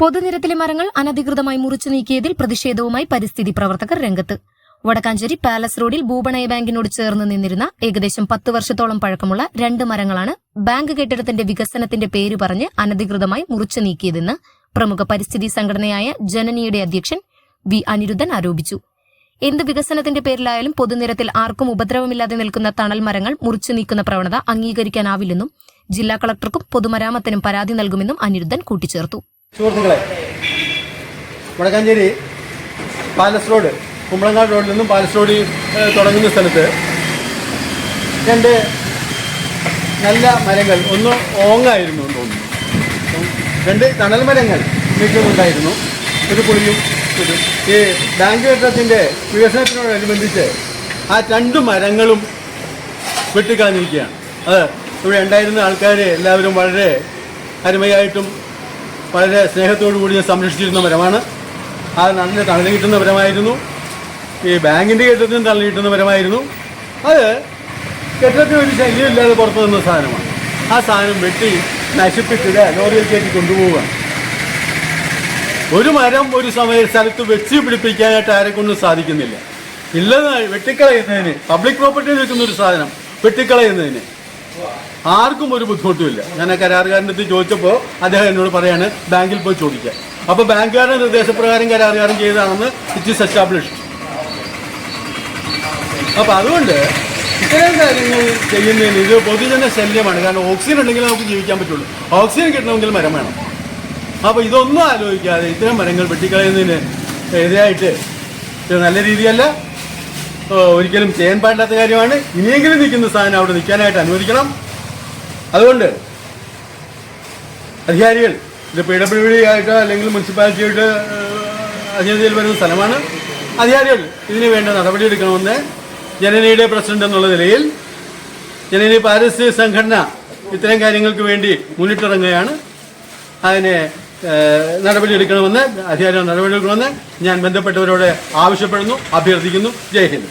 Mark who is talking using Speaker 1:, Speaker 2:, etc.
Speaker 1: പൊതുനിരത്തിലെ മരങ്ങൾ അനധികൃതമായി മുറിച്ചു നീക്കിയതിൽ പ്രതിഷേധവുമായി പരിസ്ഥിതി പ്രവർത്തകർ രംഗത്ത്. വടക്കാഞ്ചേരി പാലസ് റോഡിൽ ഭൂപണയ ബാങ്കിനോട് ചേർന്ന് നിന്നിരുന്ന ഏകദേശം പത്ത് വർഷത്തോളം പഴക്കമുള്ള രണ്ട് മരങ്ങളാണ് ബാങ്ക് കെട്ടിടത്തിന്റെ വികസനത്തിന്റെ പേര് പറഞ്ഞ് അനധികൃതമായി മുറിച്ചു നീക്കിയതെന്ന് പ്രമുഖ പരിസ്ഥിതി സംഘടനയായ ജനനിയുടെ അധ്യക്ഷൻ വി അനിരുദ്ധൻ ആരോപിച്ചു. എന്ത് വികസനത്തിന്റെ പേരിലായാലും പൊതുനിരത്തിൽ ആർക്കും ഉപദ്രവമില്ലാതെ നിൽക്കുന്ന തണൽ മരങ്ങൾ മുറിച്ചു നീക്കുന്ന പ്രവണത അംഗീകരിക്കാനാവില്ലെന്നും ജില്ലാ കളക്ടർക്കും പൊതുമരാമത്തിനും പരാതി നൽകുമെന്നും അനിരുദ്ധൻ കൂട്ടിച്ചേർത്തു.
Speaker 2: സുഹൃത്തുക്കളെ വടക്കാഞ്ചേരി പാലസ് റോഡ് കുമ്പളങ്ങാട് റോഡിൽ നിന്നും പാലസ് റോഡിൽ തുടങ്ങുന്ന സ്ഥലത്ത് രണ്ട് നല്ല മരങ്ങൾ ഒന്ന് ഓങ്ങായിരുന്നു എന്ന് തോന്നുന്നു. രണ്ട് തണൽ മരങ്ങൾ നീക്കുന്നുണ്ടായിരുന്നു ഒരു പുളിയും ഒരു ഈ ബാങ്ക് കെട്ടിടത്തിന്റെ വികസനത്തിനോടനുബന്ധിച്ച് ആ രണ്ട് മരങ്ങളും വെട്ടിക്കളഞ്ഞിരിക്കുകയാണ് അത് ഇവിടെ ഉണ്ടായിരുന്ന ആൾക്കാരെ എല്ലാവരും വളരെ അരുമയായിട്ടും വളരെ സ്നേഹത്തോടു കൂടി സംരക്ഷിച്ചിരുന്ന മരമാണ് അത് നല്ല തണൽ കിട്ടുന്ന മരമായിരുന്നു ഈ ബാങ്കിന്റെ കെട്ടിടത്തിന് തള്ളി കിട്ടുന്ന മരമായിരുന്നു അത് കെട്ടിടത്തിന് ഒരു ശല്യമില്ലാതെ പുറത്തു നിന്ന സാധനമാണ്. ആ സാധനം വെട്ടി നശിപ്പിക്കുക ലോറിയിൽ കയറ്റി കൊണ്ടുപോവുക. ഒരു മരം ഒരു സമയ സ്ഥലത്ത് വെച്ച് പിടിപ്പിക്കാനായിട്ട് ആരെ കൊണ്ടും സാധിക്കുന്നില്ല. ഇല്ലെന്ന് വെട്ടിക്കളയുന്നതിന് പബ്ലിക് പ്രോപ്പർട്ടിയിൽ വെക്കുന്ന ഒരു സാധനം വെട്ടിക്കളയുന്നതിന്. ആർക്കും ഒരു ബുദ്ധിമുട്ടുമില്ല. ഞാൻ ആ കരാറുകാരന്റെ അടുത്ത് ചോദിച്ചപ്പോൾ അദ്ദേഹം എന്നോട് പറയാണ് ബാങ്കിൽ പോയി ചോദിക്കുക അപ്പോൾ ബാങ്കുകാരുടെ നിർദ്ദേശപ്രകാരം കരാറുകാരൻ ചെയ്തതാണെന്ന് ഇറ്റ് ഈസ് എസ്റ്റാബ്ലിഷ്ഡ് അപ്പോൾ അതുകൊണ്ട് ഇത്തരം കാര്യങ്ങൾ ചെയ്യുന്നതിന് ഇത് പൊതുജന ശല്യമാണ്. കാരണം ഓക്സിജൻ ഉണ്ടെങ്കിൽ നമുക്ക് ജീവിക്കാൻ പറ്റുള്ളൂ. ഓക്സിജൻ കിട്ടണമെങ്കിൽ മരം വേണം. അപ്പോൾ ഇതൊന്നും ആലോചിക്കാതെ ഇത്തരം മരങ്ങൾ വെട്ടിക്കളയുന്നതിന് എതിരായിട്ട് നല്ല രീതിയല്ല. ഒരിക്കലും ചെയ്യാൻ പാടില്ലാത്ത കാര്യമാണ്. ഇനിയെങ്കിലും നിൽക്കുന്ന സാധനം അവിടെ നിൽക്കാനായിട്ട് അനുവദിക്കണം. അതുകൊണ്ട് അധികാരികൾ ഇത് പി ഡബ്ല്യു ഡി ആയിട്ടോ അല്ലെങ്കിൽ മുനിസിപ്പാലിറ്റിയായിട്ട് അധീനതയിൽ വരുന്ന സ്ഥലമാണ്. അധികാരികൾ ഇതിനു വേണ്ട നടപടിയെടുക്കണമെന്ന് ജനനയുടെ പ്രസിഡന്റ് എന്നുള്ള നിലയിൽ ജനനി പാരിസ്ഥിതിക സംഘടന ഇത്തരം കാര്യങ്ങൾക്ക് വേണ്ടി മുന്നിട്ടിറങ്ങുകയാണ്. അതിനെ നടപടി നടപടിയെടുക്കണമെന്ന് അധികാരികൾ നടപടിയെടുക്കണമെന്ന് ഞാൻ ബന്ധപ്പെട്ടവരോട് ആവശ്യപ്പെടുന്നു അഭ്യർത്ഥിക്കുന്നു. ജയ് ഹിന്ദ്.